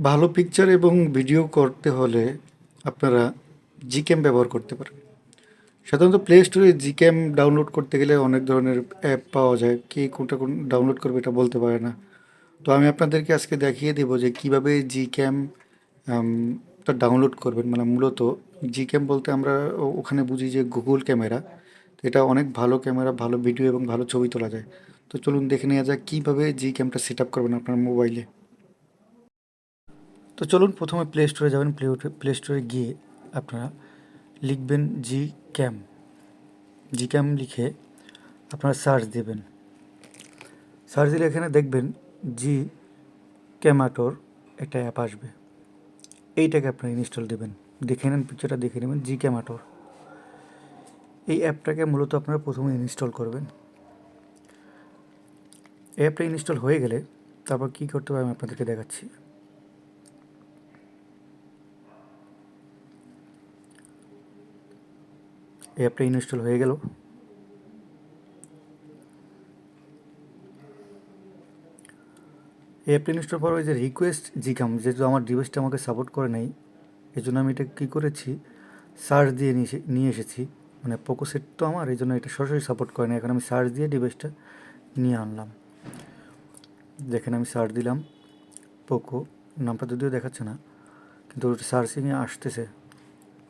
ভালো পিকচার এবং ভিডিও করতে হলে আপনারা জিক্যাম ব্যবহার করতে পারেন। সাধারণত প্লে স্টোরে জিক্যাম ডাউনলোড করতে গেলে অনেক ধরনের অ্যাপ পাওয়া যায়। কে কোনটা কোন ডাউনলোড করবে এটা বলতে পারে না। তো আমি আপনাদেরকে আজকে দেখিয়ে দেবো যে কীভাবে জিক্যাম তা ডাউনলোড করবেন। মানে মূলত জিক্যাম বলতে আমরা ওখানে বুঝি যে গুগল ক্যামেরা এটা অনেক ভালো ক্যামেরা ভালো ভিডিও এবং ভালো ছবি তোলা যায়। তো চলুন দেখে নেওয়া যাক কীভাবে জি ক্যামটা সেট আপ করবেন আপনার মোবাইলে তো চলুন প্রথমে প্লে স্টোরে যাবেন প্লে প্লে স্টোরে গিয়ে আপনারা লিখবেন জি ক্যাম জি ক্যাম লিখে আপনারা সার্চ দেবেন। সার্চ দিলে এখানে দেখবেন জি ক্যামাটোর একটা অ্যাপ আসবে। এইটাকে আপনারা ইনস্টল দেবেন। দেখে নেন পিকচারটা দেখে নেবেন জি ক্যামাটোর এই অ্যাপটাকে মূলত আপনারা প্রথমে ইনস্টল করবেন। অ্যাপটা ইনস্টল হয়ে গেলে তারপর কী করতে হবে আমি আপনাদেরকে দেখাচ্ছি। অ্যাপটা ইনস্টল হয়ে গেল। এই অ্যাপটা ইনস্টল পর ওই যে রিকোয়েস্ট জিকাম যেহেতু আমার ডিভাইসটা আমাকে সাপোর্ট করে নাই এই জন্য আমি এটা কী করেছি সার্চ দিয়ে নিয়ে নিয়ে এসেছি। মানে পোকো সেট তো আমার এই জন্য এটা সরাসরি সাপোর্ট করে না এখন আমি সার্চ দিয়ে ডিভাইসটা নিয়ে আনলাম। দেখেন আমি সার্চ দিলাম পোকো নামটা যদিও দেখাচ্ছে না, কিন্তু সার্চিংয়ে আসতেছে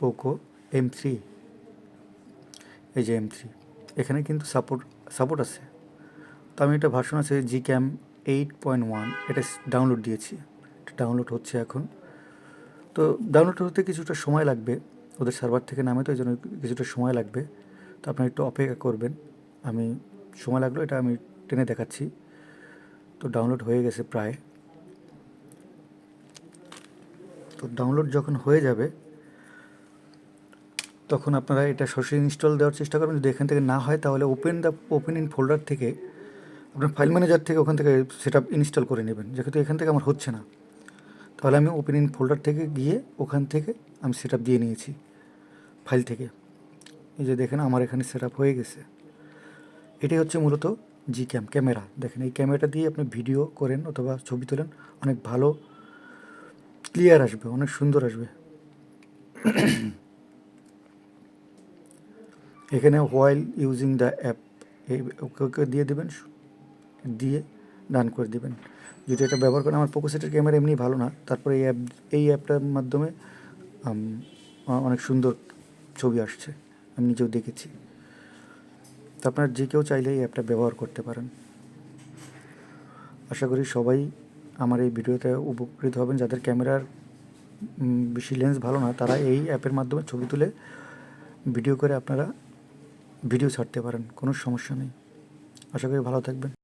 পোকো এম থ্রি এই যে এম থ্রি এখানে কিন্তু সাপোর্ট সাপোর্ট আছে। তো আমি এটা ভার্সন আছে G cam eight point one এটা ডাউনলোড দিয়েছি। এটা ডাউনলোড হচ্ছে এখন। তো ডাউনলোড হতে কিছুটা সময় লাগবে, ওদের সার্ভার থেকে নামে, তো এই জন্য কিছুটা সময় লাগবে। তো আপনারা একটু অপেক্ষা করবেন। আমি সময় লাগল, এটা আমি টেনে দেখাচ্ছি। তো ডাউনলোড হয়ে গেছে প্রায়। তো ডাউনলোড যখন হয়ে যাবে তখন আপনারা এটা সরাসরি ইনস্টল দেওয়ার চেষ্টা করবেন। যদি এখান থেকে না হয়, তাহলে open the open in folder থেকে আপনার ফাইল ম্যানেজার থেকে ওখান থেকে সেটা ইনস্টল করে নেবেন। যেহেতু এখান থেকে আমার হচ্ছে না। তাহলে আমি ওপেন ইন ফোল্ডার থেকে গিয়ে ওখান থেকে আমি সেট দিয়ে নিয়েছি ফাইল থেকে। এই যে দেখেন, আমার এখানে সেট হয়ে গেছে। এটাই হচ্ছে মূলত জি ক্যাম ক্যামেরা দেখেন, এই ক্যামেরাটা দিয়ে আপনি ভিডিও করেন অথবা ছবি তোলেন, অনেক ভালো ক্লিয়ার আসবে, অনেক সুন্দর আসবে। এখানে while using the app okay দিয়ে দেবেন, দিয়ে ডান করে দেবেন। যদি এটা ব্যবহার করেন, আমার পোকোসেটের ক্যামেরা এমনি ভালো না, তারপরে এই অ্যাপ এই অ্যাপটার মাধ্যমে অনেক সুন্দর ছবি আসছে, আমি নিজেও দেখেছি। তো আপনার যে কেউ চাইলে এই অ্যাপটা ব্যবহার করতে পারেন। আশা করি সবাই আমার এই ভিডিওতে উপকৃত হবেন। যাদের ক্যামেরার বেশি লেন্স ভালো না, তারা এই অ্যাপের মাধ্যমে ছবি তুলে ভিডিও করে আপনারা ভিডিও ছাড়তে পারেন কোনো সমস্যা নেই। আশা করি ভালো থাকবেন।